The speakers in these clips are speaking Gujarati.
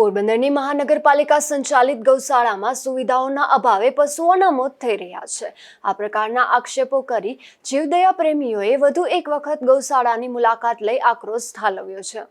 પોરબંદરની મહાનગરપાલિકા સંચાલિત ગૌશાળામાં સુવિધાઓના અભાવે પશુઓના મોત થઈ રહ્યા છે. આ પ્રકારના આક્ષેપો કરી જીવદયા પ્રેમીઓએ વધુ એક વખત ગૌશાળાની મુલાકાત લઈ આક્રોશ ઠાલવ્યો છે.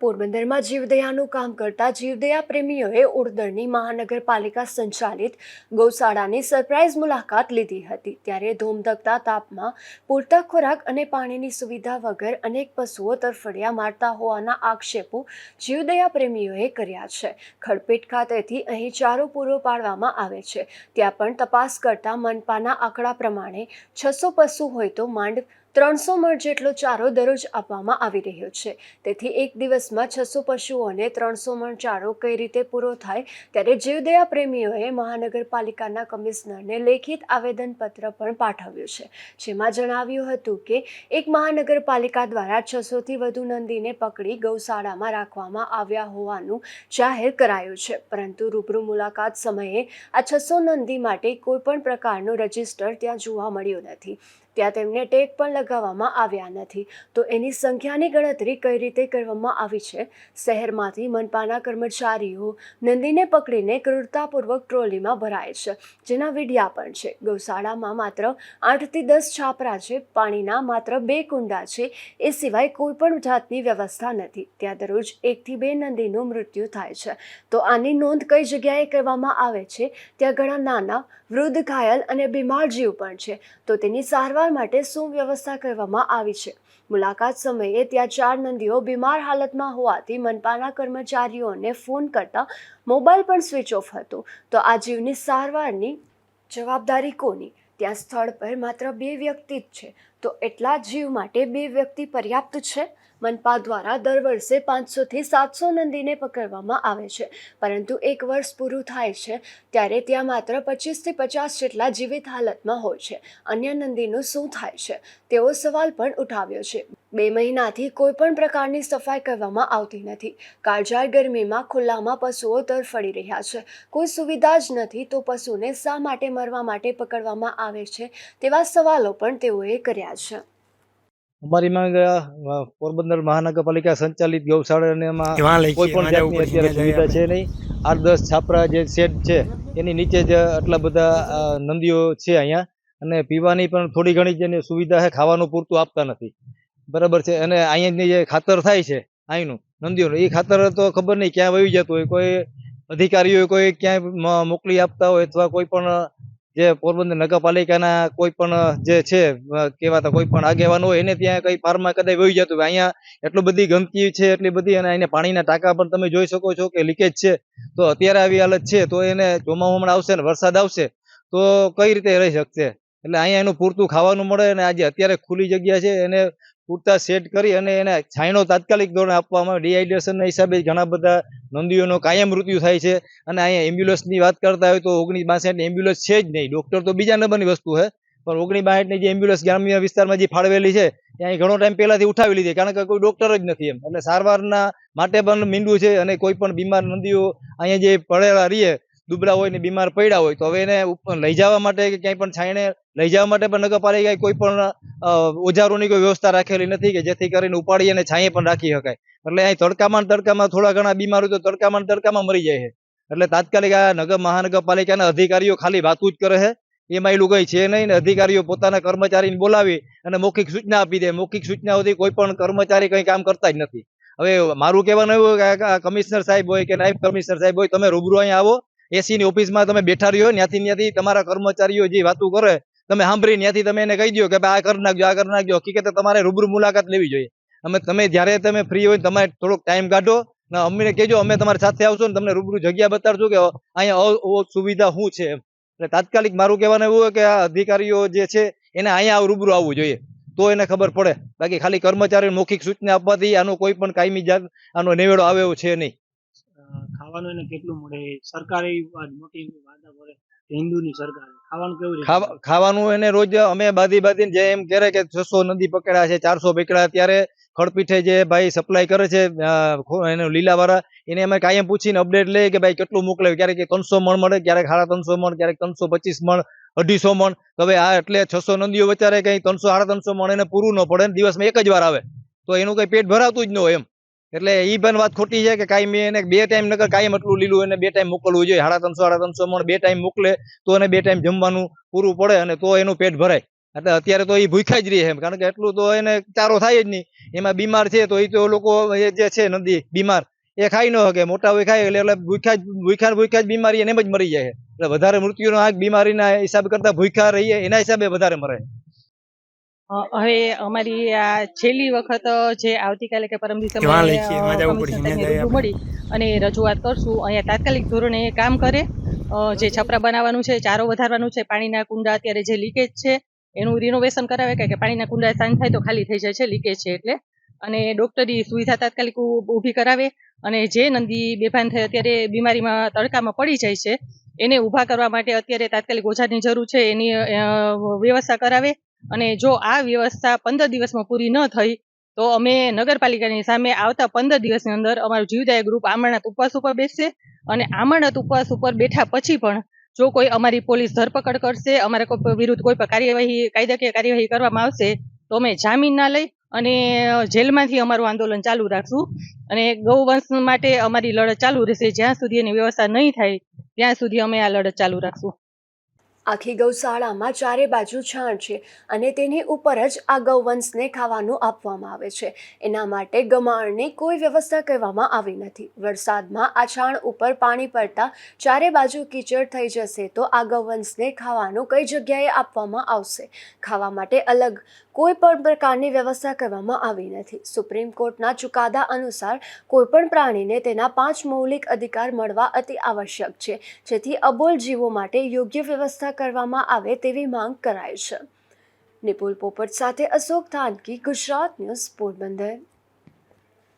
પોરબંદરમાં જીવદયાનું કામ કરતા જીવદયા પ્રેમીઓએ ઉડદરની મહાનગરપાલિકા સંચાલિત ગૌશાળાની સરપ્રાઇઝ મુલાકાત લીધી હતી. ત્યારે ધૂમધકતા તાપમાં પૂરતા ખોરાક અને પાણીની સુવિધા વગર અનેક પશુઓ તરફડિયા મારતા હોવાના આક્ષેપો જીવદયા પ્રેમીઓએ કર્યા છે. ખડપેટ ખાતેથી અહીં ચારો પૂરો પાડવામાં આવે છે. ત્યાં પણ તપાસ કરતા મનપાના આંકડા પ્રમાણે છસો પશુ હોય તો માંડ ત્રણસો મણ જેટલો ચારો દરરોજ આપવામાં આવી રહ્યો છે. તેથી એક દિવસમાં છસો પશુઓને ત્રણસો મણ ચારો કઈ રીતે પૂરો થાય? ત્યારે જીવદયા પ્રેમીઓએ મહાનગરપાલિકાના કમિશનરને લેખિત આવેદનપત્ર પણ પાઠવ્યું છે. જેમાં જણાવ્યું હતું કે, એક મહાનગરપાલિકા દ્વારા છસોથી વધુ નંદીને પકડી ગૌશાળામાં રાખવામાં આવ્યા હોવાનું જાહેર કરાયું છે. પરંતુ રૂબરૂ મુલાકાત સમયે આ છસો નંદી માટે કોઈપણ પ્રકારનું રજિસ્ટર ત્યાં જોવા મળ્યું નથી. ત્યાં તેમને ટેગ પણ લગાવવામાં આવ્યા નથી. તો એની સંખ્યાની ગણતરી કઈ રીતે કરવામાં આવી છે? શહેરમાંથી મનપાના કર્મચારીઓ નંદીને પકડીને ક્રૂરતાપૂર્વક ટ્રોલીમાં ભરાય છે, જેના વિડિયા પણ છે. ગૌશાળામાં માત્ર આઠથી દસ છાપરા છે, પાણીના માત્ર બે કુંડા છે, એ સિવાય કોઈ પણ જાતની વ્યવસ્થા નથી. ત્યાં દરરોજ એકથી બે નંદીનું મૃત્યુ થાય છે. તો આની નોંધ કઈ જગ્યાએ કરવામાં આવે છે? ત્યાં ઘણા નાના, વૃદ્ધ, ઘાયલ અને બીમાર જીવ પણ છે. તો તેની સારવાર માટે શું વ્યવસ્થા કરવામાં આવી છે. મુલાકાત સમયે ત્યાં ચાર નંદીઓ બીમાર હાલતમાં હોવાથી મનપાના કર્મચારીઓને ફોન કરતા મોબાઈલ પણ સ્વિચ ઓફ હતો. તો આ જીવની સારવારની જવાબદારી કોની? ત્યાં સ્થળ પર માત્ર બે વ્યક્તિ જ છે. તો એટલા જીવ માટે બે વ્યક્તિ પર્યાપ્ત છે? મનપા દ્વારા દર વર્ષે પાંચસોથી સાતસો નંદીને પકડવામાં આવે છે. પરંતુ એક વર્ષ પૂરું થાય છે, ત્યારે ત્યાં માત્ર પચીસથી પચાસ જેટલા જીવિત હાલતમાં હોય છે. અન્ય નંદીનું શું થાય છે? તેવો સવાલ પણ ઉઠાવ્યો છે. બે મહિનાથી કોઈ પણ પ્રકારની સફાઈ કરવામાં આવતી નથી. કાળઝાળ ગરમીમાં ખુલ્લામાં પશુઓ તરફડી રહ્યા છે. કોઈ સુવિધા જ નથી તો પશુને શા માટે મરવા માટે પકડવામાં આવે છે તેવા સવાલો પણ તેઓએ કર્યા છે. અમારી માંગ પોરબંદર મહાનગરપાલિકા સંચાલિત ગૌશાળા અને એમાં એમાં કોઈ પણ જાતની અત્યારે સુવિધા છે નહીં. આઠ દસ છાપરા જે શેડ છે એની નીચે જ આટલા બધા નંદીઓ છે અહીંયા. અને પીવાની પણ થોડી ઘણી જેની સુવિધા છે ખાવાનું પૂરતું આપતા નથી. બરાબર છે. અને અહીંયાની જે ખાતર થાય છે અહીંનું નંદીઓનું એ ખાતર તો ખબર નહીં ક્યાં વહી જતું હોય. કોઈ અધિકારીઓ કોઈ ક્યાંય મોકલી આપતા હોય અથવા કોઈ પણ જે પોરબંદર નગરપાલિકાના કોઈ પણ જે છે કહેવાતા કોઈ પણ આગેવાન હોય એને ત્યાં કઈ પારમાં કદાચ વહી જતું અહીંયા એટલું બધી ગંદકી છે, એટલી બધી અને અહીંયા પાણીના ટાંકા પણ તમે જોઈ શકો છો કે લીકેજ છે. તો અત્યારે આવી હાલત છે, તો એને ચોમાસું હમણાં આવશે ને વરસાદ આવશે, તો કઈ રીતે રહી શકશે? એટલે અહીંયા એનું પૂરતું ખાવાનું મળે અને આજે અત્યારે ખુલ્લી જગ્યા છે, એને પૂરતા સેટ કરી અને એને છાંયડો તાત્કાલિક ધોરણે આપવામાં આવે ડિહાઇડ્રેશનના હિસાબે ઘણા બધા નંદીઓનો કાયમ મૃત્યુ થાય છે. અને અહીંયા એમ્બ્યુલન્સની વાત કરતા હોય તો ઓગણીસ બાસઠ એમ્બ્યુલન્સ છે જ નહીં. ડૉક્ટર તો બીજા નંબરની વસ્તુ છે. પણ ઓગણીસ બાસઠની જે એમ્બ્યુલન્સ ગ્રામ્ય વિસ્તારમાં જે ફાળવેલી છે ત્યાં ઘણો ટાઈમ પહેલાંથી ઉઠાવી લીધી. કારણ કે કોઈ ડૉક્ટર જ નથી એમ. એટલે સારવારના માટે પણ મીંડું છે અને કોઈ પણ બીમાર નંદીઓ અહીંયા જે પડેલા રહીએ દુબળા હોય ને બીમાર પડ્યા હોય તો હવે એને લઈ જવા માટે કે ક્યાંય પણ છાંયણે લઈ જવા માટે પણ નગરપાલિકાએ કોઈ પણ ઓજારોની કોઈ વ્યવસ્થા રાખેલી નથી કે જેથી કરીને ઉપાડી અને છાંયે પણ રાખી શકાય. એટલે અહીં તડકામાં તડકામાં થોડા ઘણા બીમાર હોય તો તડકામાં તડકામાં મરી જાય છે. એટલે તાત્કાલિક આ નગર મહાનગરપાલિકાના અધિકારીઓ ખાલી વાતું જ કરે છે. એમાં એ લોકો છે નહીં ને અધિકારીઓ પોતાના કર્મચારીને બોલાવી અને મૌખિક સૂચના આપી દે. મૌખિક સૂચનાઓથી કોઈ પણ કર્મચારી કંઈ કામ કરતા જ નથી. હવે મારું કહેવાનું એવું કે કમિશનર સાહેબ હોય કે નાયબ કમિશનર સાહેબ હોય, તમે રૂબરૂ અહીંયા આવો. એસી ની ઓફિસમાં તમે બેઠા રહ્યો ત્યાંથી ત્યાંથી તમારા કર્મચારીઓ જે વાતું કરે, તમે સાંભળી ત્યાંથી તમે એને કહી દો કે ભાઈ આ કરી નાખજો, આ કરી નાખજો. હકીકતે તમારે રૂબરૂ મુલાકાત લેવી જોઈએ. અમે તમે જ્યારે તમે ફ્રી હોય તમારે થોડોક ટાઈમ કાઢો ને અમને કહેજો, અમે તમારી સાથે આવશું તમને રૂબરૂ જગ્યા બતાડશું કે અહીંયા સુવિધા શું છે એટલે તાત્કાલિક મારું કહેવાનું એવું કે આ અધિકારીઓ જે છે એને અહીંયા રૂબરૂ આવવું જોઈએ. તો એને ખબર પડે. બાકી ખાલી કર્મચારીઓને મૌખિક સૂચના આપવાથી આનો કોઈ પણ કાયમી જાત, આનો નિવેડો આવે એવો છે નહીં. ખાવાનું એને કેટલું મળે? સરકારે મોટી કરે ખાવાનું એને રોજ અમે બાંધી બાંધીને જે એમ કહે કે છસો નદી પકડ્યા છે, ચારસો પકડ્યા ત્યારે ખડપીઠે જે ભાઈ સપ્લાય કરે છે એને લીલાવાળા, એને અમે કાયમ પૂછીને અપડેટ લઈએ કે ભાઈ કેટલું મોકલે ક્યારેક ત્રણસો મણ મળે, ક્યારેક સાડા ત્રણસો મણ, ક્યારેક ત્રણસો પચીસ મણ, અઢીસો મણ. તો હવે આ એટલે છસો નદીઓ વચારે કઈ ત્રણસો, સાડા ત્રણસો મણ એને પૂરું ન પડે દિવસમાં એક જ વાર આવે. તો એનું કઈ પેટ ભરાતું જ ન હોય એમ. એટલે એ પણ વાત ખોટી છે કે કાંઈ મેં એને બે ટાઈમ નકર કાયમ એટલું લીલું એને બે ટાઈમ મોકલવું જોઈએ. સાડા ત્રણસો સાડા ત્રણસો મણ બે ટાઈમ મોકલે તો એને બે ટાઈમ જમવાનું પૂરું પડે અને તો એનું પેટ ભરાય. એટલે અત્યારે તો એ ભૂખ્યા જ રહે એમ. કારણ કે એટલું તો એને ચારો થાય જ નહીં. એમાં બીમાર છે તો એ તો લોકો જે છે નદી બીમાર, એ ખાઈ ન શકે. મોટા હોય ખાય એટલે એટલે ભૂખ્યા જ, ભૂખ્યા ભૂખ્યા જ બીમારી એને જ મરી જાય એટલે વધારે મૃત્યુનો આંક બીમારીના હિસાબ કરતા ભૂખ્યા રહીએ એના હિસાબે વધારે મરે. હવે અમારી આ છેલ્લી વખત જે આવતીકાલે કે પરમ દિવસે મળી અને રજૂઆત કરશું. અહીંયા તાત્કાલિક ધોરણે કામ કરે. જે છપરા બનાવવાનું છે ચારો વધારવાનું છે પાણીના કુંડા અત્યારે જે લીકેજ છે એનું રિનોવેશન કરાવે. કે પાણીના કુંડા સાંજ થાય તો ખાલી થઈ જાય છે લીકેજ છે એટલે. અને ડોક્ટરી સુવિધા તાત્કાલિક ઊભી કરાવે. અને જે નંદી બેભાન થઈ અત્યારે બીમારીમાં તડકામાં પડી જાય છે એને ઊભા કરવા માટે અત્યારે તાત્કાલિક ઓછાની જરૂર છે એની વ્યવસ્થા કરાવે. અને જો આ વ્યવસ્થા પંદર દિવસમાં પૂરી ન થઈ, તો અમે નગરપાલિકાની સામે આવતા પંદર દિવસની અંદર અમારું જીવદાય ગ્રુપ આમરણાત ઉપવાસ ઉપર બેસશે અને આમરણાત ઉપવાસ ઉપર બેઠા પછી પણ જો કોઈ અમારી પોલીસ ધરપકડ કરશે, અમારા વિરુદ્ધ કોઈ પણ કાર્યવાહી, કાયદાકીય કાર્યવાહી કરવામાં આવશે, તો અમે જામીન ના લઈ અને જેલમાંથી અમારું આંદોલન ચાલુ રાખશું. અને ગૌવંશ માટે અમારી લડત ચાલુ રહેશે. જ્યાં સુધી એની વ્યવસ્થા નહીં થાય, ત્યાં સુધી અમે આ લડત ચાલુ રાખશું. આખી ગૌશાળામાં ચારે બાજુ છાણ છે અને તેની ઉપર જ આ ગૌવંશને ખાવાનું આપવામાં આવે છે. એના માટે ગમાણની કોઈ વ્યવસ્થા કરવામાં આવી નથી. વરસાદમાં આ છાણ ઉપર પાણી પડતા ચારે બાજુ કીચડ થઈ જશે તો આ ગૌવંશને ખાવાનું કઈ જગ્યાએ આપવામાં આવશે? ખાવા માટે અલગ કોઈ પણ પ્રકારની વ્યવસ્થા કરવામાં આવી નથી. સુપ્રીમ કોર્ટના ચુકાદા અનુસાર કોઈપણ પ્રાણીને તેના પાંચ મૌલિક અધિકાર મળવા અતિ આવશ્યક છે, જેથી અબોલ જીવો માટે યોગ્ય વ્યવસ્થા કરવામાં આવે તેવી માંગ કરાય છે. નિપુલ પોપટ સાથે અશોક થાનકી, ગુજરાત ન્યૂઝ પોરબંદર.